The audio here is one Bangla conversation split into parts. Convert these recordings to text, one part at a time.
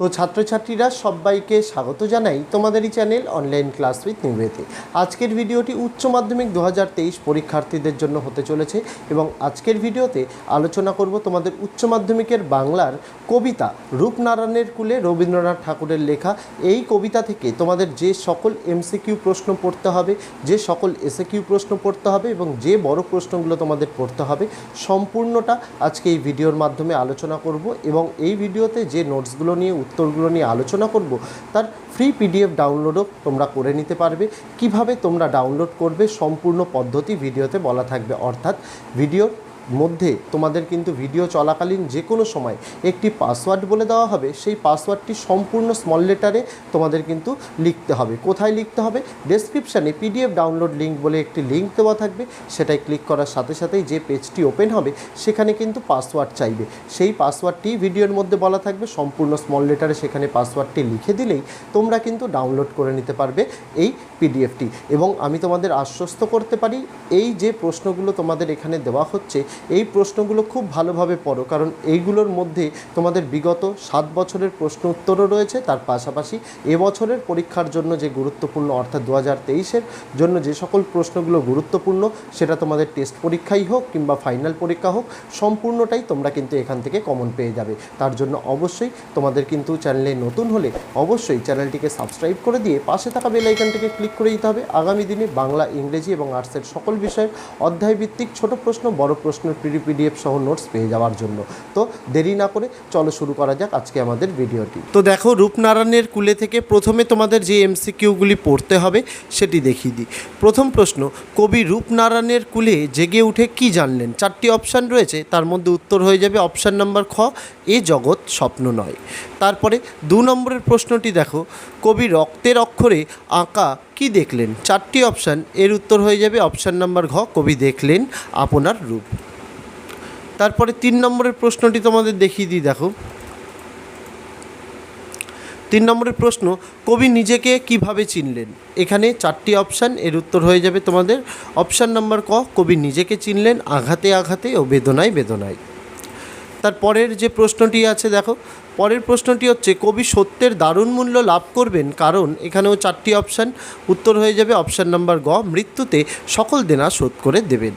তো ছাত্রছাত্রীরা সবাইকে স্বাগত জানাই তোমাদেরই চ্যানেল অনলাইন ক্লাস উইথ নিবেতে আজকের ভিডিওটি উচ্চ মাধ্যমিক দু হাজার তেইশ পরীক্ষার্থীদের জন্য হতে চলেছে এবং আজকের ভিডিওতে আলোচনা করব তোমাদের উচ্চ মাধ্যমিকের বাংলার কবিতা রূপনারায়ণের কুলে রবীন্দ্রনাথ ঠাকুরের লেখা। এই কবিতা থেকে তোমাদের যে সকল এমসিকিউ প্রশ্ন পড়তে হবে, যে সকল এসএকিউ প্রশ্ন পড়তে হবে এবং যে বড় প্রশ্নগুলো তোমাদের পড়তে হবে, সম্পূর্ণটা আজকে এই ভিডিওর মাধ্যমে আলোচনা করব এবং এই ভিডিওতে যে নোটসগুলো নিয়ে উত্তরগুলো নিয়ে আলোচনা করব, তার ফ্রি পিডিএফ ডাউনলোডও তোমরা করে নিতে পারবে। কীভাবে তোমরা ডাউনলোড করবে, সম্পূর্ণ পদ্ধতি ভিডিওতে বলা থাকবে। অর্থাৎ ভিডিওর মধ্যে তোমাদের কিন্তু ভিডিও চলাকালীন যে কোনো সময় একটি পাসওয়ার্ড বলে দেওয়া হবে, সেই পাসওয়ার্ডটি সম্পূর্ণ স্মল লেটারে তোমাদের কিন্তু লিখতে হবে। কোথায় লিখতে হবে? ডেসক্রিপশানে পিডিএফ ডাউনলোড লিঙ্ক বলে একটি লিঙ্ক দেওয়া থাকবে। সেটাই ক্লিক করার সাথে সাথেই যে পেজটি ওপেন হবে, সেখানে কিন্তু পাসওয়ার্ড চাইবে। সেই পাসওয়ার্ডটি ভিডিওর মধ্যে বলা থাকবে। সম্পূর্ণ স্মল লেটারে সেখানে পাসওয়ার্ডটি লিখে দিলেই তোমরা কিন্তু ডাউনলোড করে নিতে পারবে এই পিডিএফটি এবং আমি তোমাদের আশ্বস্ত করতে পারি, এই যে প্রশ্নগুলো তোমাদের এখানে দেওয়া হচ্ছে এই প্রশ্নগুলো খুব ভালোভাবে পড়ো, কারণ এইগুলোর মধ্যে তোমাদের বিগত সাত বছরের প্রশ্ন উত্তরও রয়েছে, তার পাশাপাশি এবছরের পরীক্ষার জন্য যে গুরুত্বপূর্ণ, অর্থাৎ দু হাজার তেইশের জন্য যে সকল প্রশ্নগুলো গুরুত্বপূর্ণ, সেটা তোমাদের টেস্ট পরীক্ষাই হোক কিংবা ফাইনাল পরীক্ষা হোক, সম্পূর্ণটাই তোমরা কিন্তু এখান থেকে কমন পেয়ে যাবে। তার জন্য অবশ্যই তোমাদের কিন্তু চ্যানেলে নতুন হলে অবশ্যই চ্যানেলটিকে সাবস্ক্রাইব করে দিয়ে পাশে থাকা বেল আইকনটিকে ক্লিক করে দিতে হবে। আগামী দিনে বাংলা, ইংরেজি এবং আর্টসের সকল বিষয়ের অধ্যায়ভিত্তিক ছোট প্রশ্ন, বড় প্রশ্নের পিডি পিডিএফ সহ নোটস পেয়ে যাওয়ার জন্য। তো দেরি না করে চলো শুরু করা যাক আজকে আমাদের ভিডিওটি। তো দেখো, রূপনারায়ণের কুলে থেকে প্রথমে তোমাদের যে এমসিকিউগুলি পড়তে হবে সেটি দেখিয়ে দিই। প্রথম প্রশ্ন, কবি রূপনারায়ণের কুলে জেগে উঠে কি জানলেন? চারটি অপশান রয়েছে, তার মধ্যে উত্তর হয়ে যাবে অপশান নাম্বার খ, এ জগৎ স্বপ্ন নয়। তারপরে দু নম্বরের প্রশ্নটি দেখো, কবি রক্তের অক্ষরে আঁকা কি দেখলেন? চারটি অপশান, এর উত্তর হয়ে যাবে অপশান নাম্বার ঘ, কবি দেখলেন আপনার রূপ। তারপরে তিন নম্বরের প্রশ্নটি তোমাদের দেখিয়ে দিই, দেখো। তিন নম্বরের প্রশ্ন, কবি নিজেকে কীভাবে চিনলেন? এখানে চারটি অপশান, এর উত্তর হয়ে যাবে তোমাদের। অপশান নাম্বার ক, কবি নিজেকে চিনলেন আঘাতে আঘাতে ও বেদনায় বেদনায়। তার পরের যে প্রশ্নটি আছে, দেখো, পরের প্রশ্নটি হচ্ছে, কবি সত্যের দারুণ মূল্য লাভ করবেন কারণ এখানেও চারটি অপশান, উত্তর হয়ে যাবে অপশান নাম্বার গ, মৃত্যুতে সকল দেনা শোধ করে দেবেন।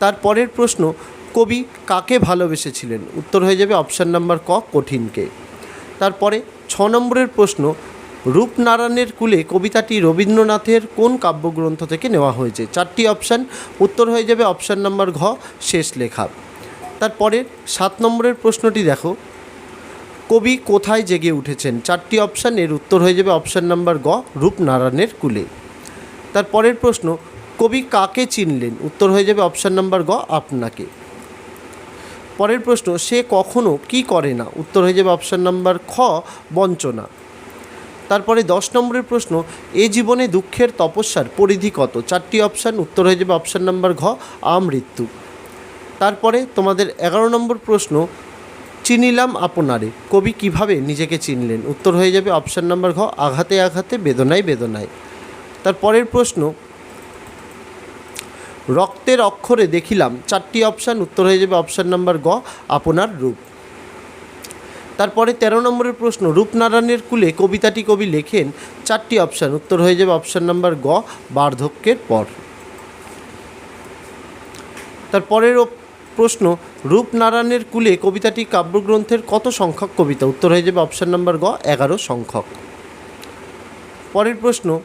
তার পরের প্রশ্ন কবি কাকে ভালোবেসেছিলেন? উত্তর হয়ে যাবে অপশান নাম্বার ক, কঠিনকে। তারপরে ছ নম্বরের প্রশ্ন, রূপনারায়ণের কুলে কবিতাটি রবীন্দ্রনাথের কোন কাব্যগ্রন্থ থেকে নেওয়া হয়েছে? চারটি অপশান, উত্তর হয়ে যাবে অপশান নাম্বার ঘ, শেষ লেখা। তারপরে সাত নম্বরের প্রশ্নটি দেখো, কবি কোথায় জেগে উঠেছেন? চারটি অপশান, এর উত্তর হয়ে যাবে অপশান নাম্বার গ, রূপনারায়ণের কুলে। তারপরের প্রশ্ন, কবি কাকে চিনলেন? উত্তর হয়ে যাবে অপশান নাম্বার গ, আপনাকে। পরের প্রশ্ন, সে কখনো কি করে না? উত্তর হয়ে যাবে অপশান নাম্বার খ, বঞ্চনা। তারপরে দশ নম্বরের প্রশ্ন, এ জীবনে দুঃখের তপস্যার পরিধি কত? চারটি অপশান উত্তর হয়ে যাবে অপশান নাম্বার ঘ, আমৃত্যু। তারপরে তোমাদের এগারো নম্বর প্রশ্ন, চিনিলাম আপনারে। কবি কীভাবে নিজেকে চিনলেন? উত্তর হয়ে যাবে অপশান নাম্বার ঘ, আঘাতে আঘাতে, বেদনায় বেদনায়। তার পরের প্রশ্ন রক্তের অক্ষরে দেখিলাম, চারটি অপশান উত্তর হয়ে যাবে অপশান নাম্বার গ, আপনার রূপ। তারপরে তেরো নম্বরের প্রশ্ন, রূপনারায়ণের কুলে কবিতাটি কবি লেখেন, চারটি অপশান উত্তর হয়ে যাবে অপশান নাম্বার গ, বার্ধক্যের পর। তারপরের প্রশ্ন, রূপনারায়ণের কুলে কবিতাটি কাব্যগ্রন্থের কত সংখ্যক কবিতা? উত্তর হয়ে যাবে অপশান নাম্বার গ, এগারো সংখ্যক। পরের প্রশ্ন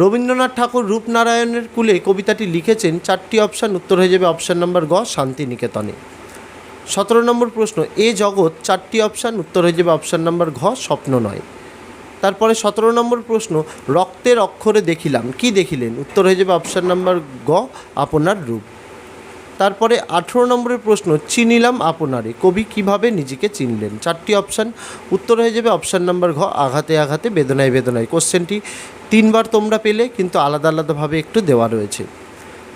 রবীন্দ্রনাথ ঠাকুর রূপনারায়ণের কুলে কবিতাটি লিখেছেন, চারটি অপশান, উত্তর হয়ে যাবে অপশান নম্বর গ, শান্তিনিকেতনে। সতেরো নম্বর প্রশ্ন, এ জগৎ চারটি অপশান, উত্তর হয়ে যাবে অপশান নাম্বার ঘ, স্বপ্ন নয়। তারপরে সতেরো নম্বর প্রশ্ন, রক্তের অক্ষরে দেখিলাম, কি দেখিলেন? উত্তর হয়ে যাবে অপশান নাম্বার গ, আপনার রূপ। তারপরে আঠেরো নম্বরের প্রশ্ন, চিনিলাম আপনারে, কবি কীভাবে নিজেকে চিনলেন? চারটি অপশান, উত্তর হয়ে যাবে অপশান নাম্বার ঘ, আঘাতে আঘাতে, বেদনায় বেদনায়। কোশ্চেনটি তিনবার তোমরা পেলে, কিন্তু আলাদা আলাদাভাবে একটু দেওয়া রয়েছে।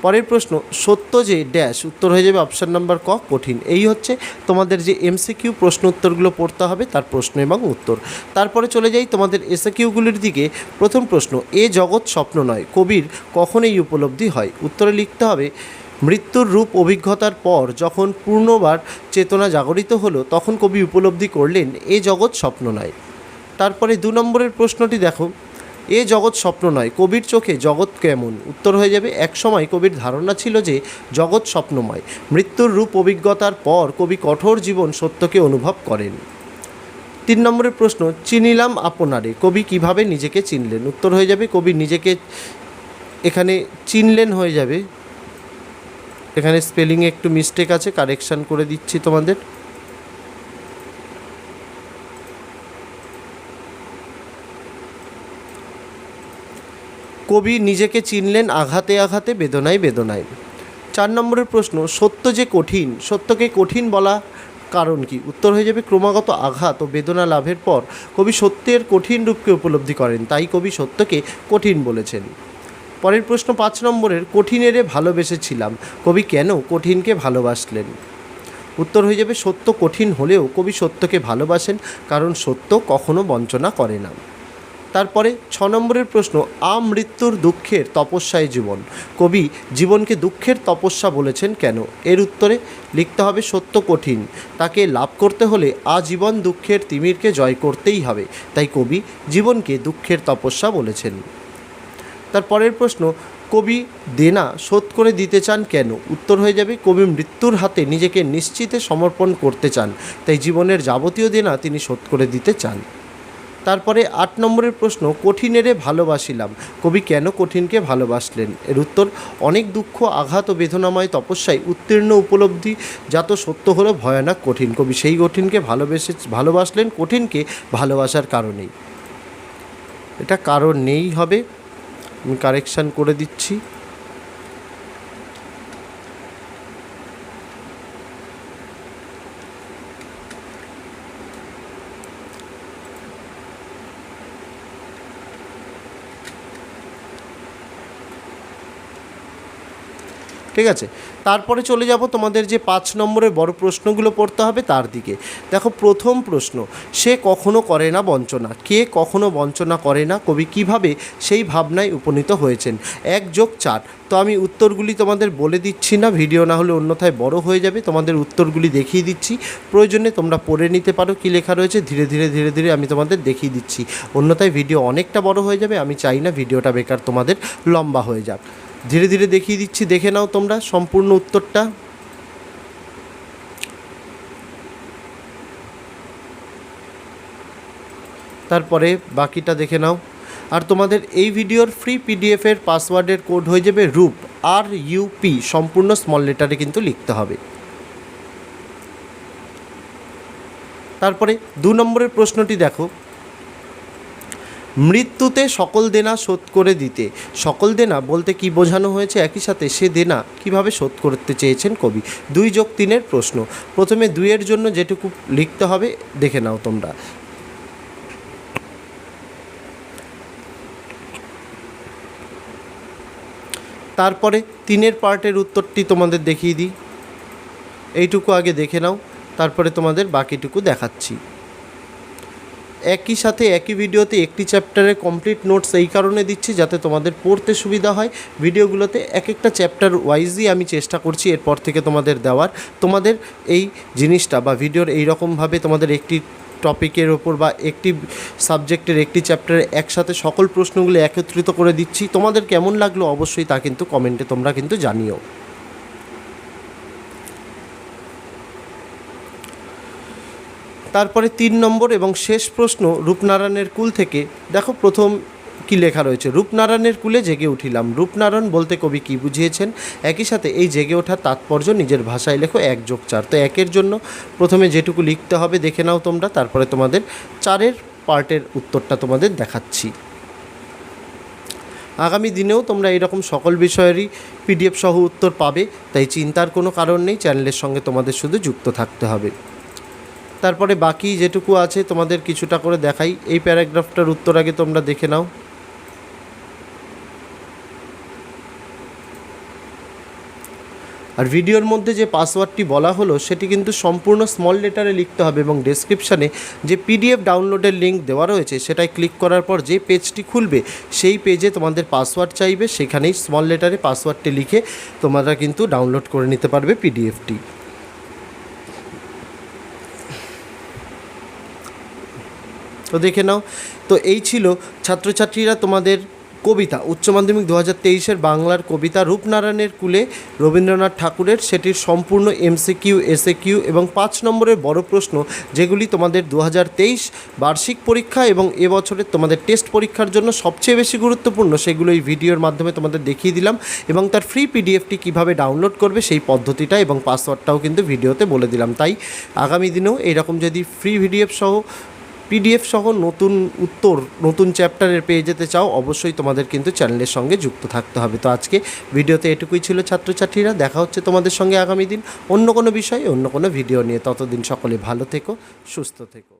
পরের প্রশ্ন, সত্য যে ড্যাশ উত্তর হয়ে যাবে অপশান নাম্বার ক, কঠিন। এই হচ্ছে তোমাদের যে এমসিকিউ প্রশ্ন উত্তরগুলো পড়তে হবে, তার প্রশ্ন এবং উত্তর। তারপরে চলে যাই তোমাদের এসএকিউগুলির দিকে। প্রথম প্রশ্ন, এ জগৎ স্বপ্ন নয়, কবির কখন এই উপলব্ধি হয়? উত্তরে লিখতে হবে, মৃত্যুর রূপ অভিজ্ঞতার পর যখন পূর্ণবার চেতনা জাগরিত হলো, তখন কবি উপলব্ধি করলেন, এ জগৎ স্বপ্ন নয়। তারপরে দু নম্বরের প্রশ্নটি দেখো এ জগৎ স্বপ্ন নয়, কবির চোখে জগৎ কেমন? উত্তর হয়ে যাবে একসময় কবির ধারণা ছিল যে জগৎ স্বপ্নময়। মৃত্যুর রূপ অভিজ্ঞতার পর কবি কঠোর জীবন সত্যকে অনুভব করেন। তিন নম্বরের প্রশ্ন, চিনিলাম আপনারে, কবি কীভাবে নিজেকে চিনলেন? উত্তর হয়ে যাবে, কবি নিজেকে এখানে চিনলেন হয়ে যাবে। এখানে স্পেলিংয়ে একটু মিস্টেক আছে কারেকশান করে দিচ্ছি তোমাদের। কবি নিজেকে চিনলেন আঘাতে আঘাতে, বেদনায় বেদনায়। চার নম্বরের প্রশ্ন, সত্য যে কঠিন, সত্যকে কঠিন বলা কারণ কি? উত্তর হয়ে যাবে, ক্রমাগত আঘাত ও বেদনা লাভের পর কবি সত্যের কঠিন রূপকে উপলব্ধি করেন, তাই কবি সত্যকে কঠিন বলেছেন। পরের প্রশ্ন, পাঁচ নম্বরের, কঠিনেরে ভালোবেসেছিলাম, কবি কেন কঠিনকে ভালোবাসলেন? উত্তর হয়ে যাবে, সত্য কঠিন হলেও কবি সত্যকে ভালোবাসেন, কারণ সত্য কখনো বঞ্চনা করে না। তারপরে ছ নম্বরের প্রশ্ন আমৃত্যুর দুঃখের তপস্যায় জীবন। কবি, জীবনকে দুঃখের তপস্যা বলেছেন কেন? এর উত্তরে, লিখতে হবে সত্য কঠিন। তাকে লাভ করতে হলে আজীবন দুঃখের তিমিরকে জয় করতেই হবে। তাই কবি, জীবনকে দুঃখের তপস্যা বলেছেন। তারপরের প্রশ্ন, কবি দেনা শোধ করে দিতে চান কেন? উত্তর হয়ে যাবে, কবি মৃত্যুর হাতে নিজেকে নিশ্চিতে সমর্পণ করতে চান। তাই জীবনের যাবতীয় দেনা তিনি শোধ করে দিতে চান। তারপরে আট নম্বরের প্রশ্ন, কঠিনেরে ভালোবাসিলাম। কবি কেন কঠিনকে ভালোবাসলেন? এর উত্তর, অনেক দুঃখ, আঘাত ও বেদনাময় তপস্যায় উত্তীর্ণ উপলব্ধি যাত সত্য হলো ভয়ানক কঠিন। কবি সেই কঠিনকে ভালোবেসে, ভালোবাসলেন কঠিনকে ভালোবাসার কারণেই। এটা কারণ নেই হবে, আমি কারেকশান করে দিচ্ছি। ঠিক আছে? তারপরে চলে যাব তোমাদের যে পাঁচ নম্বরের বড় প্রশ্নগুলো পড়তে হবে তার দিকে। দেখো, প্রথম প্রশ্ন, সে কখনো করে না বঞ্চনা। কে কখনো বঞ্চনা করে না? কবি কীভাবে সেই ভাবনায় উপনীত হয়েছেন? এক যোগ চার। তো আমি উত্তরগুলি তোমাদের বলে দিচ্ছি না, ভিডিও না হলে অন্যথায় বড় হয়ে যাবে। তোমাদের উত্তরগুলি দেখিয়ে দিচ্ছি। প্রয়োজনে তোমরা পড়ে নিতে পারো, কী লেখা রয়েছে? ধীরে ধীরে ধীরে ধীরে আমি তোমাদের দেখিয়ে দিচ্ছি। অন্যথায় ভিডিও অনেকটা বড় হয়ে যাবে। আমি চাই না ভিডিওটা বেকার তোমাদের লম্বা হয়ে যাক। ধীরে ধীরে দেখিয়ে দিচ্ছি, দেখে নাও তোমরা সম্পূর্ণ উত্তরটা। তারপরে বাকিটা দেখে নাও। আর তোমাদের এই ভিডিওর ফ্রি পিডিএফের পাসওয়ার্ডের কোড হয়ে যাবে রূপ আর ইউপি সম্পূর্ণ স্মল লেটারে কিন্তু লিখতে হবে। তারপরে দু নম্বরের প্রশ্নটি দেখো। মৃত্যুতে সকল দেনা শোধ করে দিতে। সকল দেনা বলতে কি বোঝানো হয়েছে? একই সাথে সে দেনা কীভাবে শোধ করতে চেয়েছেন কবি? দুই যোগ তিনের প্রশ্ন। প্রথমে দুইয়ের জন্য যেটুকু লিখতে হবে, দেখে নাও তোমরা। তারপরে তিনের পার্টের উত্তরটি তোমাদের দেখিয়ে দিই। এইটুকু আগে দেখে নাও, তারপরে তোমাদের বাকিটুকু দেখাচ্ছি। একই সাথে একই ভিডিওতে একটি চ্যাপ্টারের কমপ্লিট নোটস এই কারণে দিচ্ছি যাতে তোমাদের পড়তে সুবিধা হয়। ভিডিওগুলোতে এক একটা চ্যাপ্টার ওয়াইজই আমি চেষ্টা করছি এরপর থেকে তোমাদের দেওয়ার। তোমাদের এই জিনিসটা বা ভিডিওর এই রকমভাবে তোমাদের একটি টপিকের ওপর বা একটি সাবজেক্টের একটি চ্যাপ্টারে একসাথে সকল প্রশ্নগুলো একত্রিত করে দিচ্ছি। তোমাদের কেমন লাগল অবশ্যই তা কিন্তু কমেন্টে তোমরা কিন্তু জানিও। তারপরে তিন নম্বর এবং শেষ প্রশ্ন রূপনারায়ণের কুল থেকে। দেখো প্রথম কি লেখা রয়েছে, রূপনারায়ণের কুলে জেগে উঠিলাম। রূপনারায়ণ বলতে কবি কি বুঝিয়েছেন? একই সাথে এই জেগে ওঠার তাৎপর্য নিজের ভাষায় লেখো, এক যোগ চার। তো একের জন্য প্রথমে যেটুকু লিখতে হবে দেখে নাও তোমরা, তারপরে তোমাদের চারের পার্টের উত্তরটা তোমাদের দেখাচ্ছি। আগামী দিনেও তোমরা এরকম সকল বিষয়েরই পিডিএফ সহ উত্তর পাবে, তাই চিন্তার কোনো কারণ নেই, চ্যানেলের সঙ্গে তোমাদের শুধু যুক্ত থাকতে হবে। তারপরে বাকি যেটুকু আছে তোমাদের কিছুটা করে দেখাই। এই প্যারাগ্রাফটার উত্তর আগে তোমরা দেখে নাও। আর ভিডিওর মধ্যে যে পাসওয়ার্ডটি বলা হলো, সেটি কিন্তু সম্পূর্ণ স্মল লেটারে লিখতে হবে এবং ডেসক্রিপশানে যে পিডিএফ ডাউনলোডের লিঙ্ক দেওয়া রয়েছে, সেটায় ক্লিক করার পর যে পেজটি খুলবে, সেই পেজে তোমাদের পাসওয়ার্ড চাইবে, সেখানেই স্মল লেটারে পাসওয়ার্ডটি লিখে তোমরা কিন্তু ডাউনলোড করে নিতে পারবে পিডিএফটি তো দেখে নাও। তো এই ছিল ছাত্রছাত্রীরা তোমাদের কবিতা, উচ্চ মাধ্যমিক দু হাজার তেইশের বাংলার কবিতা রূপনারায়ণের কুলে রবীন্দ্রনাথ ঠাকুরের। সেটির সম্পূর্ণ এমসিকিউ এসএ কিউ এবং পাঁচ নম্বরের বড় প্রশ্ন, যেগুলি তোমাদের দু হাজার তেইশ বার্ষিক পরীক্ষা এবং এবছরের তোমাদের টেস্ট পরীক্ষার জন্য সবচেয়ে বেশি গুরুত্বপূর্ণ, সেগুলো এই ভিডিওর মাধ্যমে তোমাদের দেখিয়ে দিলাম এবং তার ফ্রি পিডিএফটি কীভাবে ডাউনলোড করবে সেই পদ্ধতিটা এবং পাসওয়ার্ডটাও কিন্তু ভিডিওতে বলে দিলাম। তাই আগামী দিনেও এরকম যদি ফ্রি ভিডিএফ সহ পিডিএফ সহ নতুন উত্তর, নতুন চ্যাপ্টারের পেয়ে যেতে চাও, অবশ্যই তোমাদের কিন্তু চ্যানেলের সঙ্গে যুক্ত থাকতে হবে। তো আজকে ভিডিওতে এটুকুই ছিল ছাত্রছাত্রীরা। দেখা হচ্ছে তোমাদের সঙ্গে আগামী দিন অন্য কোনো বিষয়ে, অন্য কোনো ভিডিও নিয়ে। ততদিন সকলে ভালো থেকো, সুস্থ থেকো।